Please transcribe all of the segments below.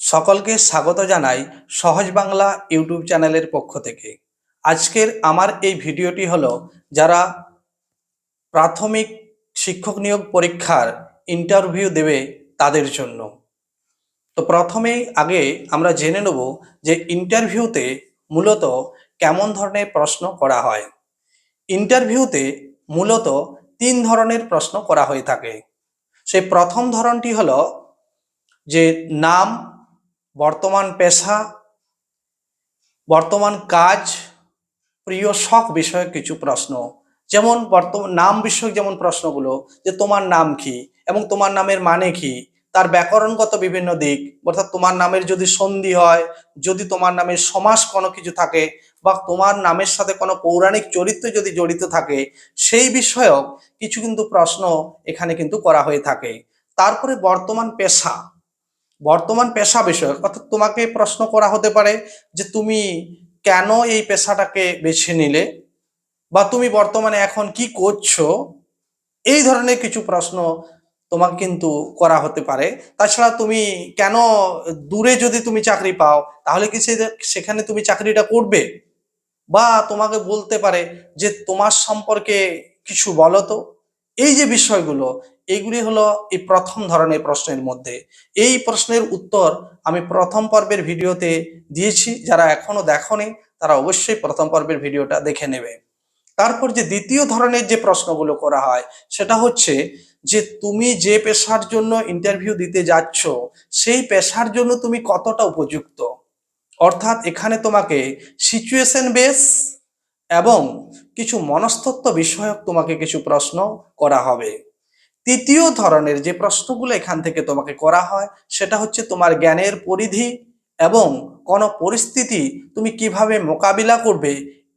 সকলকে স্বাগত জানাই সহজ বাংলা ইউটিউব চ্যানেলের পক্ষ থেকে। আজকের আমার এই ভিডিওটি হলো যারা প্রাথমিক শিক্ষক নিয়োগ পরীক্ষার ইন্টারভিউ দেবে তাদের জন্য। তো প্রথমেই আগে আমরা জেনে নেব যে ইন্টারভিউতে মূলত কেমন ধরনের প্রশ্ন করা হয়। ইন্টারভিউতে মূলত তিন ধরনের প্রশ্ন করা হয়ে থাকে। সেই প্রথম ধরনটি হলো যে নাম বর্তমান পেশা, বর্তমান কাজ, প্রিয় শখ বিষয়ক কিছু প্রশ্ন। যেমন বর্তমান, নাম বিষয়ক যেমন প্রশ্নগুলো, যে তোমার নাম কি এবং তোমার নামের মানে কি, তার ব্যাকরণগত বিভিন্ন দিক, অর্থাৎ তোমার নামের যদি সন্ধি হয়, যদি তোমার নামের সমাস কোনো কিছু থাকে বা তোমার নামের সাথে কোনো পৌরাণিক চরিত্র যদি জড়িত থাকে, সেই বিষয়ক কিছু কিন্তু প্রশ্ন এখানে কিন্তু করা হয়ে থাকে। তারপরে বর্তমান পেশা বর্তমান পেশা বিষয়ক, অর্থাৎ তোমাকে প্রশ্ন করা হতে পারে যে তুমি কেন এই পেশাটাকে বেছে নিলে বা তুমি বর্তমানে এখন কি করছ? এই ধরনের কিছু প্রশ্ন তোমাকে কিন্তু করা হতে পারে। তাছাড়া তুমি কেন দূরে যদি তুমি চাকরি পাও, তাহলে কি সেখানে তুমি চাকরিটা করবে? বা তোমাকে বলতে পারে যে তোমার সম্পর্কে কিছু বলো তো? এই যে বিষয়গুলো এইগুলি হলো এই প্রথম ধরনের প্রশ্নের মধ্যে। এই প্রশ্নের উত্তর আমি প্রথম পর্বের ভিডিওতে দিয়েছি, যারা এখনও দেখনি, তারা অবশ্যই প্রথম পর্বের ভিডিওটা দেখে নেবে। তারপর যে দ্বিতীয় ধরনের যে প্রশ্নগুলো করা হয়, সেটা হচ্ছে যে তুমি যে পেশার জন্য ইন্টারভিউ দিতে যাচ্ছ, সেই পেশার জন্য তুমি কতটা উপযুক্ত? অর্থাৎ এখানে তোমাকে সিচুয়েশন বেস এবং কিছু মনস্তত্ত্ব বিষয়ক তোমাকে কিছু প্রশ্ন করা হবে। তৃতীয় ধরনের যে প্রশ্নগুলো এখান থেকে তোমাকে করা হয়, সেটা হচ্ছে তোমার জ্ঞানের পরিধি এবং কোনো পরিস্থিতি তুমি কীভাবে মোকাবিলা করবে,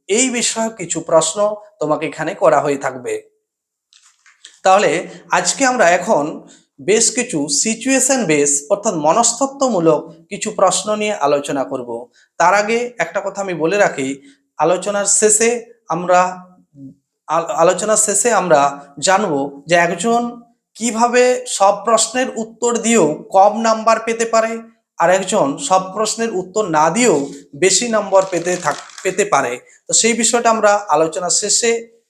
এই বিষয়ক কিছু প্রশ্ন তোমাকে এখানে করা হয়ে থাকবে। তাহলে আজকে আমরা এখন বেশ কিছু সিচুয়েশন বেস অর্থাৎ মনস্তত্ত্বমূলক কিছু প্রশ্ন নিয়ে আলোচনা করব। তার আগে একটা কথা আমি বলে রাখি, আলোচনার শেষে আমরা আল- আলোচনার শেষে আমরা জানব যে একজন কীভাবে সব প্রশ্নের উত্তর দিয়েও কম নাম্বার পেতে পারে আর একজন সব প্রশ্নের উত্তর না দিয়েও বেশি নম্বর পেতে থাক, পেতে পারে। তো সেই বিষয়টা আমরা আলোচনা শেষে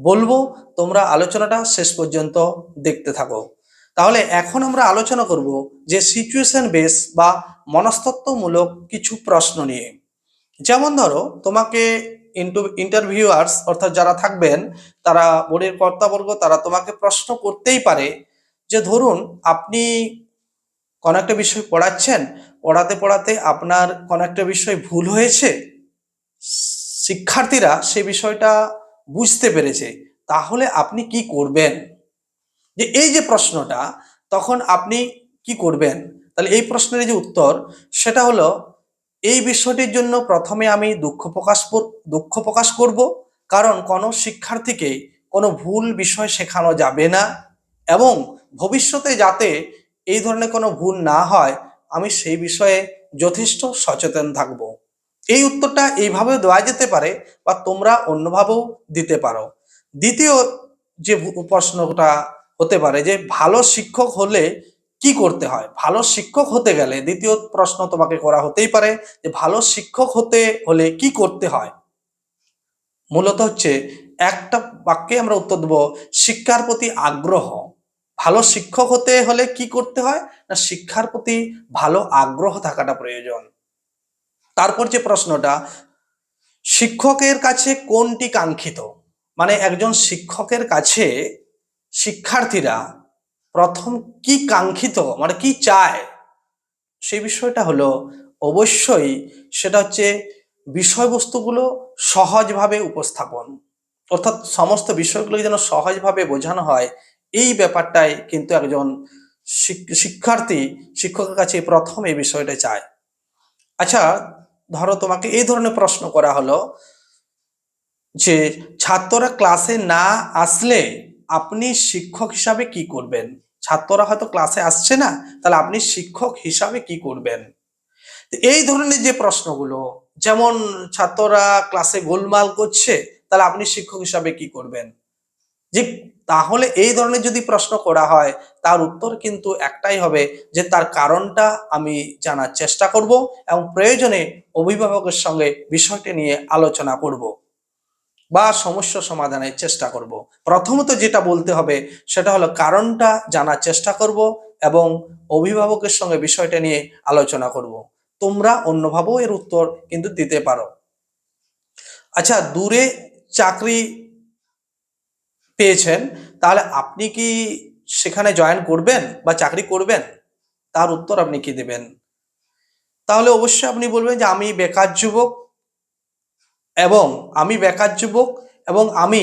বলব। তোমরা আলোচনাটা শেষ পর্যন্ত দেখতে থাকো। তাহলে এখন আমরা আলোচনা করব যে সিচুয়েশন বেস বা মনস্তত্ত্বমূলক কিছু প্রশ্ন নিয়ে। যেমন ধরো, তোমাকে ইন্টারভিউয়ার্স অর্থাৎ যারা থাকবেন, তারা বোর্ডের কর্তাবর্গ, তারা তোমাকে প্রশ্ন করতেই পারে যে ধরুন আপনি কোনো একটা বিষয় পড়াচ্ছেন, পড়াতে পড়াতে আপনার কোনো একটা বিষয় ভুল হয়েছে? শিক্ষার্থীরা সে বিষয়টা বুঝতে পেরেছে। তাহলে আপনি কি করবেন? যে এই যে প্রশ্নটা, তখন আপনি কি করবেন? তাহলে এই প্রশ্নের যে উত্তর, সেটা হলো এই বিষয়টির জন্য প্রথমে আমি দুঃখ প্রকাশ দুঃখ প্রকাশ করব, কারণ কোনো শিক্ষার্থীকে কোনো ভুল বিষয় শেখানো যাবে না এবং ভবিষ্যতে যাতে এই ধরনের কোনো ভুল না হয়, আমি সেই বিষয়ে যথেষ্ট সচেতন থাকব। এই উত্তরটা এইভাবে দেওয়া যেতে পারে বা তোমরা অন্যভাবেও দিতে পারো। দ্বিতীয় যে প্রশ্নটা হতে পারে যে, ভালো শিক্ষক হলে কি করতে হয়? ভালো শিক্ষক হতে গেলে দ্বিতীয় প্রশ্ন তোমাকে করা হতেই পারে যে ভালো শিক্ষক হতে হলে কি করতে হয়? মূলত হচ্ছে একটা বাক্যে আমরা উত্তর দেবো, শিক্ষার প্রতি আগ্রহ। ভালো শিক্ষক হতে হলে কি করতে হয়? না, শিক্ষার প্রতি ভালো আগ্রহ থাকাটা প্রয়োজন। তারপর যে প্রশ্নটা, শিক্ষকের কাছে কোনটি কাঙ্ক্ষিত? মানে একজন শিক্ষকের কাছে শিক্ষার্থীরা প্রথম কি কাঙ্ক্ষিত মানে কি চায়? সেই বিষয়টা হলো, অবশ্যই সেটা হচ্ছে বিষয়বস্তুগুলো সহজভাবে উপস্থাপন। অর্থাৎ সমস্ত বিষয়গুলোকে যেন সহজভাবে বোঝানো হয়, এই ব্যাপারটাই কিন্তু একজন শিক্ষার্থী, শিক্ষকের কাছে প্রথম এই বিষয়টা চায়। আচ্ছা ধরো তোমাকে এই ধরনের প্রশ্ন করা হলো যে ছাত্ররা ক্লাসে না আসলে আপনি শিক্ষক হিসাবে কি করবেন? ছাত্ররা হয়তো ক্লাসে আসছে না, তাহলে আপনি শিক্ষক হিসাবে কি করবেন? এই ধরনের যে প্রশ্নগুলো, যেমন ছাত্ররা ক্লাসে গোলমাল করছে, তাহলে আপনি শিক্ষক হিসাবে কি করবেন? যে তাহলে এই ধরনের যদি প্রশ্ন করা হয়, তার উত্তর কিন্তু একটাই হবে যে তার কারণটা আমি জানার চেষ্টা করব এবং প্রয়োজনে অভিভাবকের সঙ্গে বিষয়টি নিয়ে আলোচনা করব। বা সমস্যা সমাধানের চেষ্টা করব। প্রথমত যেটা বলতে হবে সেটা হলো কারণটা জানার চেষ্টা করব এবং অভিভাবকের সঙ্গে বিষয়টা নিয়ে আলোচনা করব। তোমরা অন্যভাবেও এর উত্তর কিন্তু দিতে পারো। আচ্ছা দূরে চাকরি পেয়েছেন, তাহলে আপনি কি সেখানে জয়েন করবেন বা চাকরি করবেন? তার উত্তর আপনি কি দেবেন? তাহলে অবশ্যই আপনি বলবেন যে আমি বেকার যুবক এবং আমি বেকার যুবক এবং আমি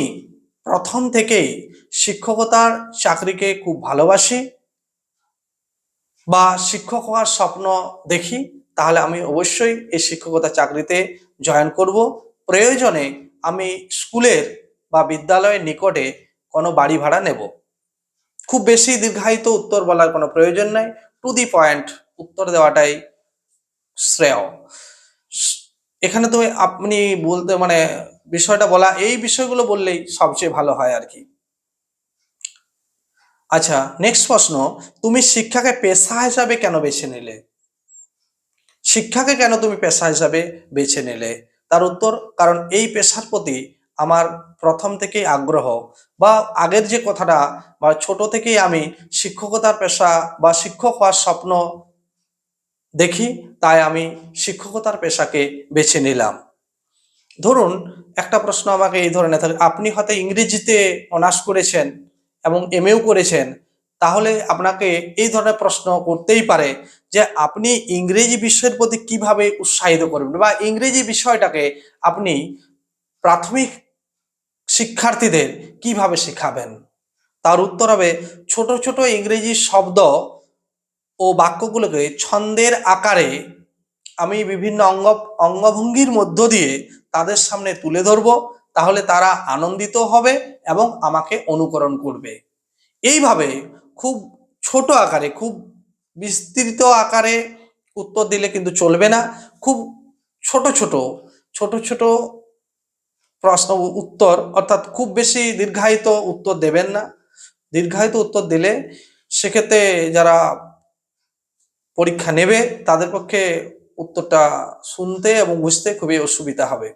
প্রথম থেকেই শিক্ষকতার চাকরিকে খুব ভালোবাসি বা শিক্ষক হওয়ার স্বপ্ন দেখি, তাহলে আমি অবশ্যই এই শিক্ষকতা চাকরিতে জয়েন করব। প্রয়োজনে আমি স্কুলের বা বিদ্যালয়ের নিকটে কোনো বাড়ি ভাড়া নেব। খুব বেশি দীর্ঘায়িত উত্তর বলার কোনো প্রয়োজন নাই। টু দি পয়েন্ট উত্তর দেওয়াটাই শ্রেয়। এখানে তো আপনি বলতে মানে বিষয়টা বলা, এই বিষয়গুলো বললেই সবচেয়ে ভালো হয় আর কি। আচ্ছা নেক্সট প্রশ্ন, তুমি শিক্ষাকে পেশা হিসাবে কেন বেছে নিলে? শিক্ষাকে কেন তুমি পেশা হিসাবে বেছে নিলে? তার উত্তর, কারণ এই পেশার প্রতি আমার প্রথম থেকেই আগ্রহ বা আগের যে কথাটা বা ছোট থেকেই আমি শিক্ষকতার পেশা বা শিক্ষক হওয়ার স্বপ্ন দেখি তাই আমি শিক্ষকতার পেশাকে বেছে নিলাম। ধরুন, একটা প্রশ্ন আমাকে এই ধরনের থাকে আপনি হয়তো ইংরেজিতে অনার্স করেছেন এবং এমএও করেছেন, তাহলে আপনাকে এই ধরনের প্রশ্ন করতেই পারে যে আপনি ইংরেজি বিষয়ের প্রতি কীভাবে উৎসাহিত করবেন বা ইংরেজি বিষয়টাকে আপনি প্রাথমিক শিক্ষার্থীদের কীভাবে শেখাবেন? তার উত্তর হবে, ছোট ছোট ইংরেজি শব্দ ও বাক্যগুলোকে ছন্দের আকারে আমি বিভিন্ন অঙ্গ, অঙ্গভঙ্গির মধ্য দিয়ে তাদের সামনে তুলে ধরব, তাহলে তারা আনন্দিত হবে এবং আমাকে অনুকরণ করবে। এইভাবে খুব ছোট আকারে, খুব বিস্তৃত আকারে উত্তর দিলে কিন্তু চলবে না। খুব ছোট ছোট ছোট ছোট প্রশ্ন উত্তর, অর্থাৎ খুব বেশি দীর্ঘায়িত উত্তর দেবেন না। দীর্ঘায়িত উত্তর দিলে সেক্ষেত্রে যারা পরীক্ষা নেবে, তাদের পক্ষে উত্তরটা শুনতে এবং বুঝতে খুবই অসুবিধা হবে।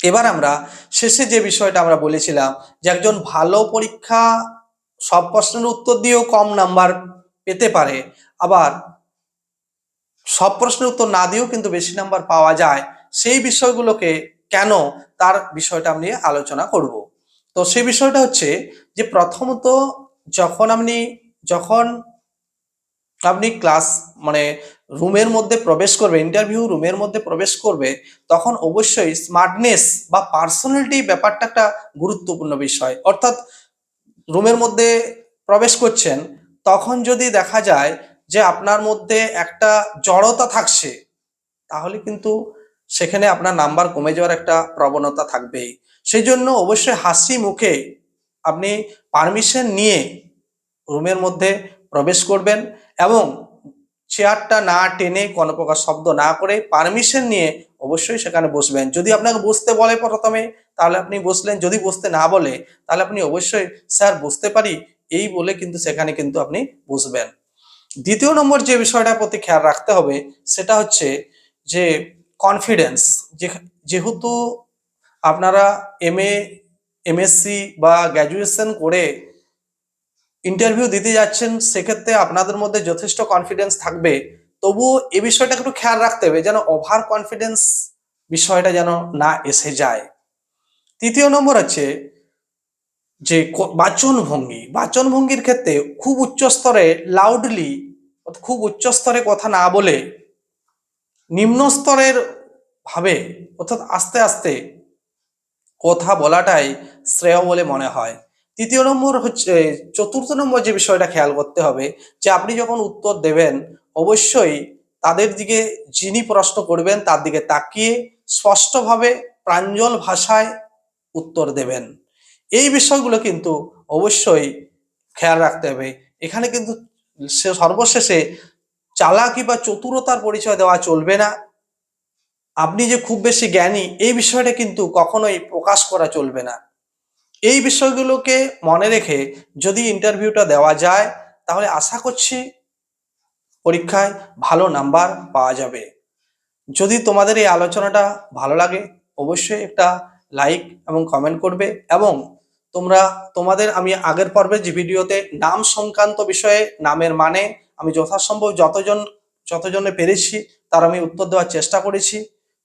এবার আমরা শেষে যে বিষয়টা আমরা বলেছিলাম যে একজন ভালো পরীক্ষা সব প্রশ্নের উত্তর দিয়েও কম নাম্বার পেতে পারে, আবার সব প্রশ্নের উত্তর না দিয়েও কিন্তু বেশি নাম্বার পাওয়া যায়, সেই বিষয়গুলোকে কেন তার বিষয়টা আমি আলোচনা করব। তো সেই বিষয়টা হচ্ছে যে প্রথমত যখন আপনি যখন আপনি ক্লাস মানে রুমের মধ্যে প্রবেশ করবে ইন্টারভিউ রুমের মধ্যে প্রবেশ করবে, তখন অবশ্যই স্মার্টনেস বা পার্সোনালিটি ব্যাপারটা একটা গুরুত্বপূর্ণ বিষয়। অর্থাৎ রুমের মধ্যে প্রবেশ করছেন, তখন যদি দেখা যায় যে আপনার মধ্যে একটা জড়তা থাকছে, তাহলে কিন্তু সেখানে আপনার নাম্বার কমে যাওয়ার একটা প্রবণতা থাকবেই। সেই জন্য অবশ্যই হাসি মুখে আপনি পারমিশন নিয়ে রুমের মধ্যে প্রবেশ করবেন এবং চেয়ারটা না টেনে কোনো প্রকার শব্দ না করে পারমিশন নিয়ে অবশ্যই সেখানে বসবেন। যদি আপনাকে বসতে বলে প্রথমে, তাহলে আপনি বসলেন। যদি বসতে না বলে, তাহলে আপনি অবশ্যই, স্যার, বসতে পারি। এই বলে কিন্তু সেখানে কিন্তু আপনি বসবেন। দ্বিতীয় নম্বর যে বিষয়টার প্রতি খেয়াল রাখতে হবে, সেটা হচ্ছে যে কনফিডেন্স যেহেতু আপনারা এম এ এমএসসি বা গ্র্যাজুয়েশন করে ইন্টারভিউ দিতে যাচ্ছেন, সেক্ষেত্রে আপনাদের মধ্যে যথেষ্ট কনফিডেন্স থাকবে। তবুও এ বিষয়টা একটু খেয়াল রাখতে হবে যেন ওভার কনফিডেন্স বিষয়টা যেন না এসে যায়। তৃতীয় নম্বর হচ্ছে যে বাচন ভঙ্গি বাচন ভঙ্গির ক্ষেত্রে খুব উচ্চ স্তরে লাউডলি খুব উচ্চ স্তরে কথা না বলে নিম্ন স্তরের ভাবে, অর্থাৎ আস্তে আস্তে কথা বলাটাই শ্রেয় বলে মনে হয়। তৃতীয় নম্বর হচ্ছে, চতুর্থ নম্বর যে বিষয়টা খেয়াল করতে হবে, যে আপনি যখন উত্তর দেবেন, অবশ্যই তাদের দিকে যিনি প্রশ্ন করবেন, তার দিকে তাকিয়ে স্পষ্টভাবে প্রাঞ্জল ভাষায় উত্তর দেবেন। এই বিষয়গুলো কিন্তু অবশ্যই খেয়াল রাখতে হবে। এখানে কিন্তু সর্বশেষে চালাকি বা চতুরতার পরিচয় দেওয়া চলবে না। আপনি যে খুব বেশি জ্ঞানী, এই বিষয়টা কিন্তু কখনোই প্রকাশ করা চলবে না। এই বিষয়গুলোকে মনে রেখে যদি ইন্টারভিউটা দেওয়া যায়, তাহলে আশা করছি পরীক্ষায় ভালো নাম্বার পাওয়া যাবে। যদি তোমাদের এই আলোচনাটা ভালো লাগে, অবশ্যই একটা লাইক এবং কমেন্ট করবে এবং তোমরা, তোমাদের আমি আগের পর্বে যে ভিডিওতে নাম সংক্রান্ত বিষয়ে নামের মানে আমি যথাসম্ভব যতজন, যতজনে পেরেছি, তার আমি উত্তর দেওয়ার চেষ্টা করেছি।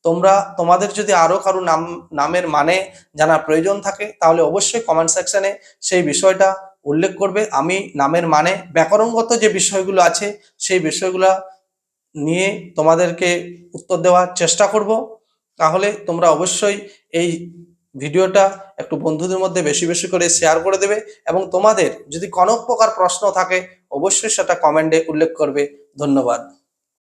তোমরা, তোমাদের যদি আরও কারও নাম, নামের মানে জানার প্রয়োজন থাকে, তাহলে অবশ্যই কমেন্ট সেকশনে সেই বিষয়টা উল্লেখ করবে। আমি নামের মানে ব্যাকরণগত যে বিষয়গুলো আছে, সেই বিষয়গুলো নিয়ে তোমাদেরকে উত্তর দেওয়ার চেষ্টা করব। তাহলে তোমরা অবশ্যই এই ভিডিওটা একটু বন্ধুদের মধ্যে বেশি বেশি করে শেয়ার করে দেবে এবং তোমাদের যদি কোনো প্রকার প্রশ্ন থাকে, অবশ্যই সেটা কমেন্টে উল্লেখ করবে। ধন্যবাদ।